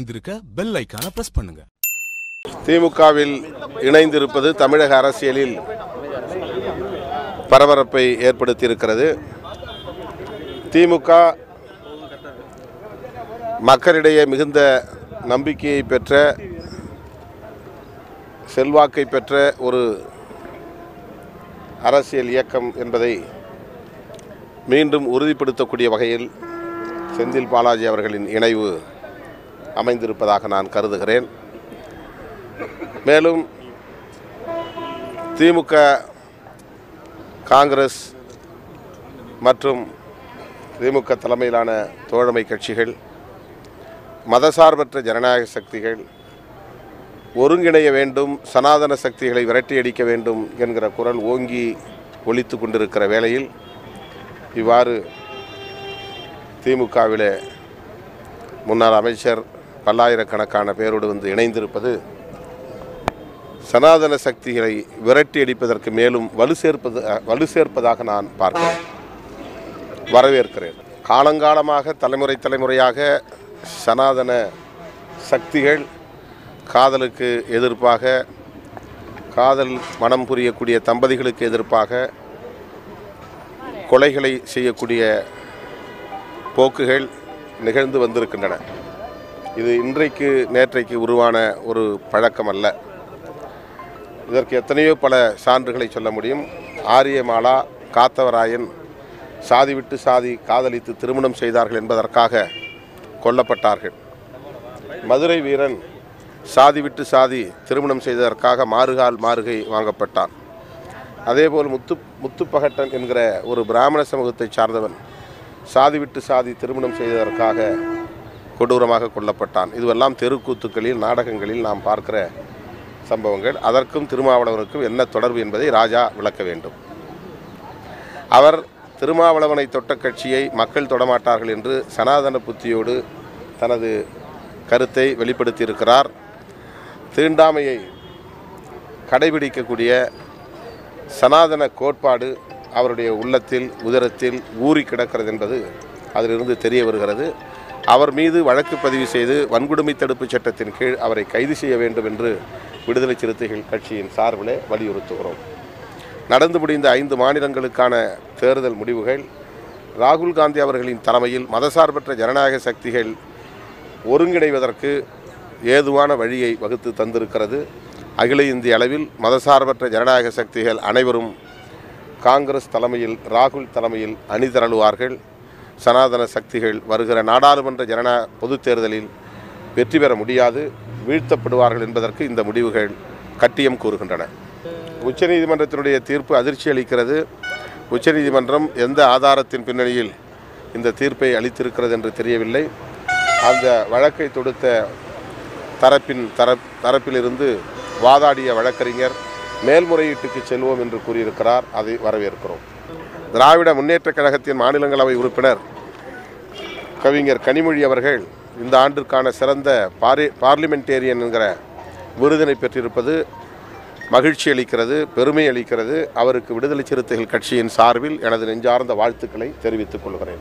இணைந்திருக்க பெல் ஐக்கான பிரஸ் பண்ணுங்க. திமுகவில் இணைந்திருப்பது தமிழக அரசியலில் பரபரப்பை ஏற்படுத்தியிருக்கிறது. திமுக மக்களிடையே மிகுந்த நம்பிக்கையை பெற்ற செல்வாக்கை பெற்ற ஒரு அரசியல் இயக்கம் என்பதை மீண்டும் உறுதிப்படுத்தக்கூடிய வகையில் செந்தில் பாலாஜி அவர்களின் இணைவு அமைந்திருப்பதாக நான் கருதுகிறேன். மேலும் திமுக காங்கிரஸ் மற்றும் திமுக தலைமையிலான தோழமை கட்சிகள் மதசார்பற்ற ஜனநாயக சக்திகள் ஒருங்கிணைய வேண்டும் சனாதன சக்திகளை விரட்டியடிக்க வேண்டும் என்கிற குரல் ஓங்கி ஒழித்து கொண்டிருக்கிற வேளையில் இவ்வாறு திமுகவிலே முன்னாள் அமைச்சர் பல்லாயிரக்கணக்கான பேரோடு வந்து இணைந்திருப்பது சனாதன சக்திகளை விரட்டி அடிப்பதற்கு மேலும் வலு சேர்ப்பது வலு சேர்ப்பதாக நான் பார்க்கிறேன். வரவேற்கிறேன். காலங்காலமாக தலைமுறை தலைமுறையாக சனாதன சக்திகள் காதலுக்கு எதிர்ப்பாக காதல் மனம் புரியக்கூடிய தம்பதிகளுக்கு எதிர்ப்பாக கொலைகளை செய்யக்கூடிய போக்குகள் நிகழ்ந்து வந்திருக்கின்றன. இது இன்றைக்கு நேற்றைக்கு உருவான ஒரு பழக்கம் அல்ல இதற்கு எத்தனையோ பல சான்றுகளை சொல்ல முடியும். ஆரியமாலா காத்தவராயன் சாதி விட்டு சாதி காதலித்து திருமணம் செய்தார்கள் என்பதற்காக கொல்லப்பட்டார்கள். மதுரை வீரன் சாதி விட்டு சாதி திருமணம் செய்ததற்காக மாறுகால் மாறுகை வாங்கப்பட்டான். அதேபோல் முத்து முத்துப்பகட்டன் என்கிற ஒரு பிராமண சமூகத்தை சார்ந்தவன் சாதி விட்டு சாதி திருமணம் செய்ததற்காக கொடூரமாக கொல்லப்பட்டான். இதுவெல்லாம் தெருக்கூத்துக்களில் நாடகங்களில் நாம் பார்க்கிற சம்பவங்கள். அதற்கும் திருமாவளவனுக்கும் என்ன தொடர்பு என்பதை ராஜா விளக்க வேண்டும். அவர் திருமாவளவனை தொட்ட கட்சியை மக்கள் தொடமாட்டார்கள் என்று சனாதன புத்தியோடு தனது கருத்தை வெளிப்படுத்தியிருக்கிறார். தீண்டாமையை கடைபிடிக்கக்கூடிய சனாதன கோட்பாடு அவருடைய உள்ளத்தில் உதரத்தில் ஊறி கிடக்கிறது என்பது அதிலிருந்து தெரிய வருகிறது. அவர் மீது வழக்கு பதிவு செய்து வன்கொடுமை தடுப்பு சட்டத்தின் கீழ் அவரை கைது செய்ய வேண்டும் என்று விடுதலை சிறுத்தைகள் கட்சியின் சார்பிலே வலியுறுத்துகிறோம். நடந்து முடிந்த ஐந்து மாநிலங்களுக்கான தேர்தல் முடிவுகள் ராகுல் காந்தி அவர்களின் தலைமையில் மதசார்பற்ற ஜனநாயக சக்திகள் ஒருங்கிணைவதற்கு ஏதுவான வழியை வகுத்து தந்திருக்கிறது. அகில இந்திய அளவில் மதசார்பற்ற ஜனநாயக சக்திகள் அனைவரும் காங்கிரஸ் தலைமையில் ராகுல் தலைமையில் அணிதிரளுவார்கள். சனாதன சக்திகள் வருகிற நாடாளுமன்ற ஜனநா பொதுத் தேர்தலில் வெற்றி பெற முடியாது வீழ்த்தப்படுவார்கள் என்பதற்கு இந்த முடிவுகள் கட்டியம் கூறுகின்றன. உச்சநீதிமன்றத்தினுடைய தீர்ப்பு அதிர்ச்சி அளிக்கிறது. உச்சநீதிமன்றம் எந்த ஆதாரத்தின் பின்னணியில் இந்த தீர்ப்பை அளித்திருக்கிறது என்று தெரியவில்லை. அந்த வழக்கை தொடுத்த தரப்பின் தரப் தரப்பிலிருந்து வாதாடிய வழக்கறிஞர் மேல்முறையீட்டுக்கு செல்வோம் என்று கூறியிருக்கிறார். அதை வரவேற்கிறோம். திராவிட முன்னேற்றக் கழகத்தின் மாநிலங்களவை உறுப்பினர் கவிஞர் கனிமொழி அவர்கள் இந்த ஆண்டிற்கான சிறந்த பாரி பார்லிமெண்டேரியன் என்கிற விருதினை பெற்றிருப்பது மகிழ்ச்சி அளிக்கிறது பெருமை அளிக்கிறது. அவருக்கு விடுதலை சிறுத்தைகள் கட்சியின் சார்பில் எனது நெஞ்சார்ந்த வாழ்த்துக்களை தெரிவித்துக் கொள்கிறேன்.